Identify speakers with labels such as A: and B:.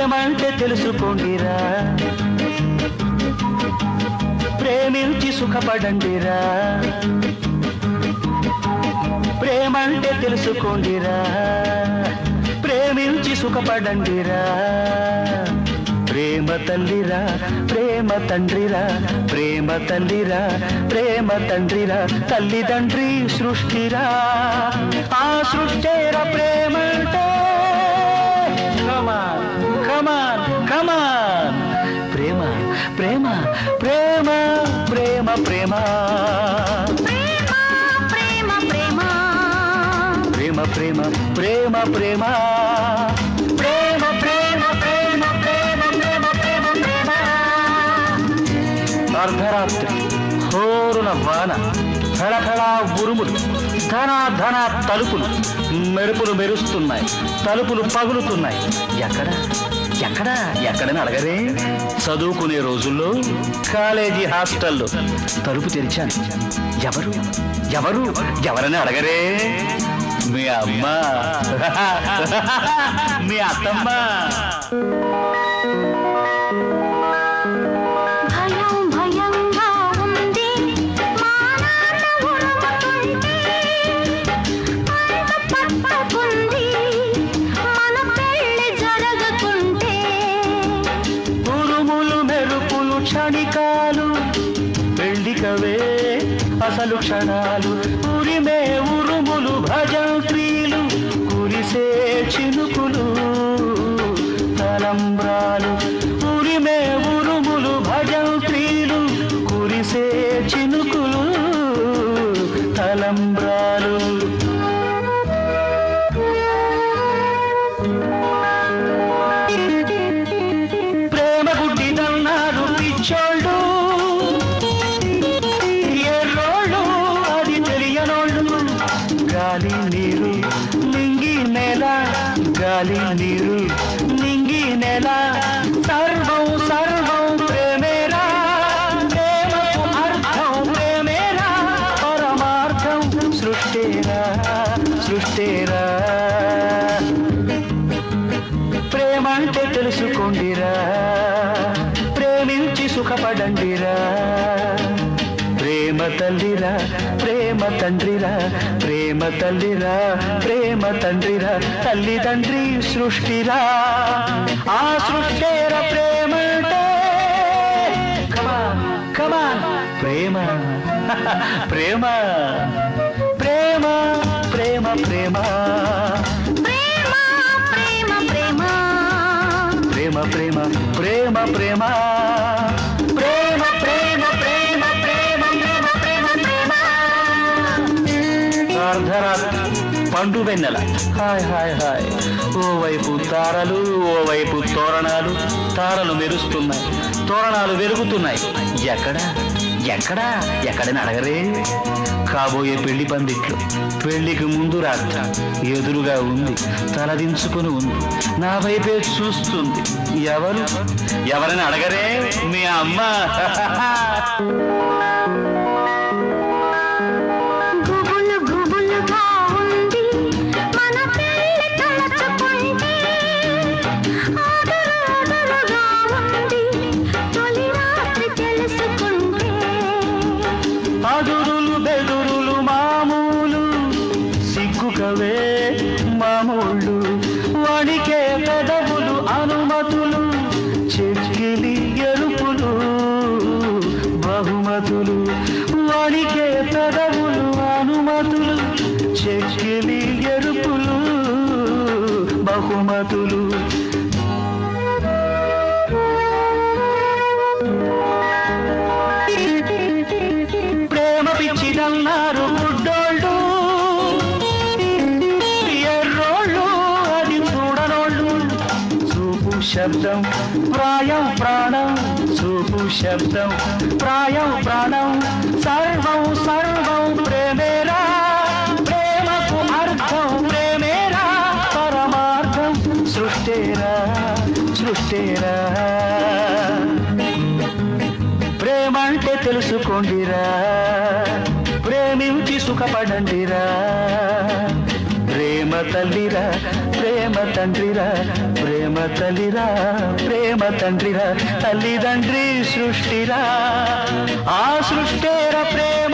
A: ప్రేమంటే తెలుసుకోండిరా. ప్రేమించి సుఖపడండిరా. ప్రేమంటే తెలుసుకోండిరా. ప్రేమించి సుఖపడండిరా. ప్రేమ తల్లిరా ప్రేమ తండ్రిరా ప్రేమ తల్లిరా ప్రేమ తండ్రిరా తల్లిదండ్రి సృష్టిరా. ఆ సృష్టిరా ప్రేమంటే కమాన్ కమాన్ ప్రేమ ప్రేమ ప్రేమ ప్రేమ ప్రేమ
B: ప్రేమ ప్రేమ ప్రేమ
A: ప్రేమ ప్రేమ ప్రేమ ప్రేమ ప్రేమ ప్రేమ ప్రేమ ప్రేమ ప్రేమ ప్రేమ ప్రేమ అర్ధరాత్రి హోరున వాన ఫళఫళ ఉరుములు ధన ధన తలుపులు మెరుపులు మెరుస్తున్నాయి తలుపులు పగులుతున్నాయి ఎక్కడ ఎక్కడ? ఎక్కడని అడగరే? చదువుకునే రోజుల్లో కాలేజీ హాస్టల్లో. తలుపు తెరిచాను. ఎవరు? ఎవరు? ఎవరని అడగరే? మీ అమ్మ. మీ అత్తమ్మ. క్షణికాలు పెళ్ళికవే అసలు క్షణాలు. ఉరిమే ఉరుములు భజంత్రీలు కురిసే చినుకులు తలంబ్రాలు. ఉరిమే ఉరుములు భజంత్రీలు కురిసే చినుకులు. గాలి నీరు నింగి నెల సర్వం సర్వం ప్రేమేరా ప్రేమకు అర్థం ప్రేమేరా పరమార్థం సృష్టేరా సృష్టేరా ప్రేమ తల్లిరా ప్రేమ తండ్రిరా ప్రేమ తల్లిరా ప్రేమ తండ్రిరా తల్లిదండ్రి సృష్టిరా. ఆ సృష్టేర ప్రేమ ప్రేమ ప్రేమ ప్రేమ ప్రేమ.
B: ప్రేమ ప్రేమ ప్రేమ.
A: ప్రేమ ప్రేమ ప్రేమ ప్రేమ. పండు వెన్నెల. హాయ్ హాయ్ హాయ్. ఓవైపు తారలు ఓవైపు తోరణాలు తారలు మెరుస్తున్నాయి. తోరణాలు వెలుగుతున్నాయి. ఎక్కడ? ఎక్కడ? ఎక్కడని అడగరే? కాబోయే పెళ్ళి పందిట్లు. పెళ్ళికి ముందు రాత్ర ఎదురుగా ఉంది. తలదించుకుని ఉంది. నా వైపే చూస్తుంది. ఎవరు? ఎవరని అడగరే? మీ అమ్మ. అదురులు బెదురులు మామూలు సిగ్గుకవే మామూళ్ళు వణికే పెదవులు అనుమతులు చెక్కిలి ఎరుపులు బహుమతులు వణికే పెదవులు అనుమతులు చెక్కిలి ఎరుపులు బహుమతులు. శబ్దం. ప్రాయం ప్రాణం చూపు శబ్దం. ప్రాయం ప్రాణం సర్వం సర్వం ప్రేమేరా. ప్రేమకు అర్థం ప్రేమేరా. పరమార్థం సృష్టేరా సృష్టేరా. ప్రేమంటే తెలుసుకోండిరా. ప్రేమించి సుఖపడండిరా. ప్రేమ తల్లిరా ప్రేమ తండ్రిరా ప్రేమ తల్లిరా ప్రేమ తండ్రిరా తల్లిదండ్రి సృష్టిరా. ఆ సృష్టిరా ప్రేమ